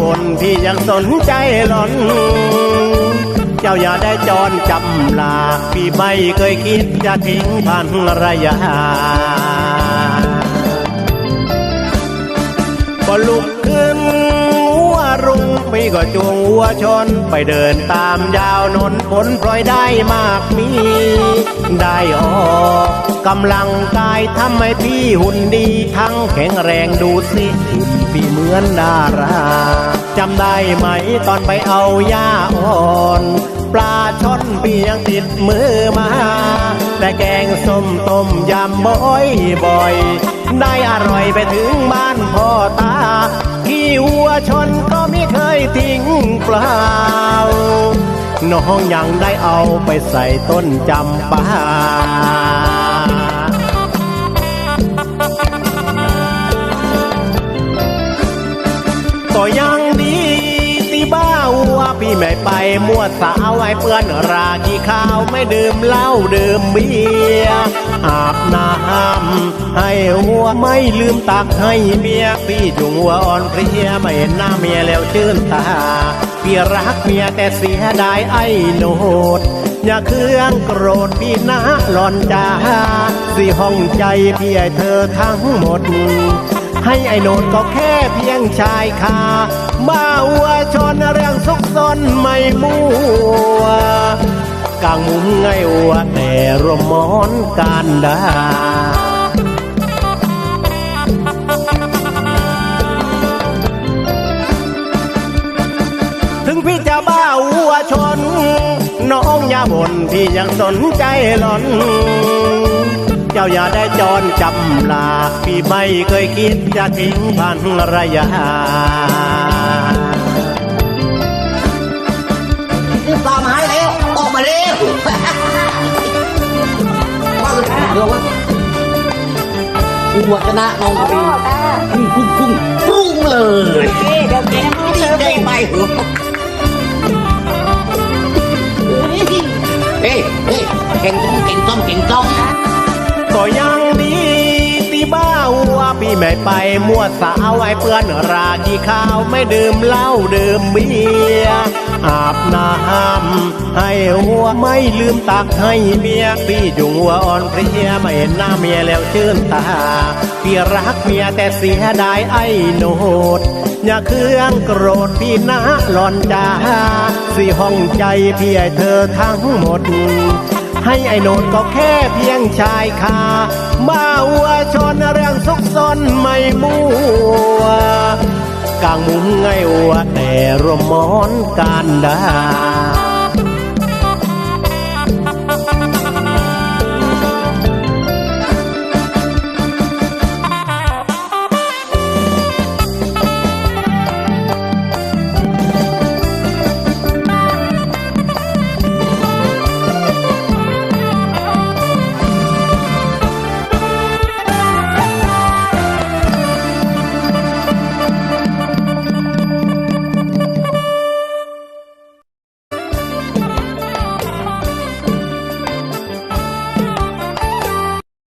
บนพี่ยังสนใจหลอน เจ้าอย่าได้จอนจำลา พี่ไม่เคยคิดจะทิ้งพันรยา ก็จูงวัวชนไปเดินตามยาวนนผลพลอยได้มากมี ได้ออกกำลังกายทำให้พี่หุ่นดีทั้งแข็งแรงดูสิหุ่นพี่เหมือนดาราจำได้ไหมตอนไปเอาหญ้าอ่อนปลาช่อนพี่ยังติดมือมา แต่แกงส้มต้มยำบ่อยบ่อย ได้อร่อยไปถึงบ้านพ่อตา วัวชนก็ไม่เคยทิ้งเปล่า น้องยังได้เอาไปใส่ต้นจำปา พี่ไม่ไปมั่วสาวไว้เปื้อนราขี้ข้าวไม่ดื่มเหล้าดื่มเบียร์อาบน้ำให้วัวไม่ลืมตักให้เมียพี่จุงวัวอ่อนเพลียไม่เห็นหน้าเมียแล้วชื่นตาพี่รักเมียแต่เสียดายไอ้โนดอย่าเครื่องโกรธพี่นะหลอนจ้าสิห้องใจพี่ให้เธอทั้งหมด ให้ไอ้โนนก็แค่เพียงชายคาบ้าวัวชนเรื่องซุก ไม่มัวกลางมุมไงวัวแต่รมมอนการดาถึงพี่จะบ้าวัวชน น้องอย่าบ่นพี่ยังสนใจหลอน เจ้าอย่าได้จรจำลา พี่ไม่เคยคิดจะทิ้งพันรยา เดี๋ยวว่าคุณวัฒนะน้องกรีพุ่งพุ่งพุ่งพุ่งเลยเดี๋ยวแกมาเสิร์ฟได้ไปหัวเฮ้ยเฮ้ยเก่งต้มเก่งต้มเก่งต้มก็ยังดีที่บ้าวัวพี่ไม่ไปมั่วสาวไว้เพื่อนราขี้ข้าวไม่ดื่มเหล้าดื่มเบียร์ อาบน้ำให้วัวไม่ลืมตักให้เมียพี่จุงวัวอ่อนเพลียไม่เห็นหน้าเมียแล้วชื่นตาพี่รักเมียแต่เสียดายไอ้โนดอย่าเครื่องโกรธพี่นะหลอนจ้าสิห้องใจพี่ให้เธอทั้งหมด ให้ไอ้โนนก็แค่เพียงชายคาบ้าวัวชนเรื่องซุกซนไม่มัว กลางมุงไงว่าแต่รมมอนการดา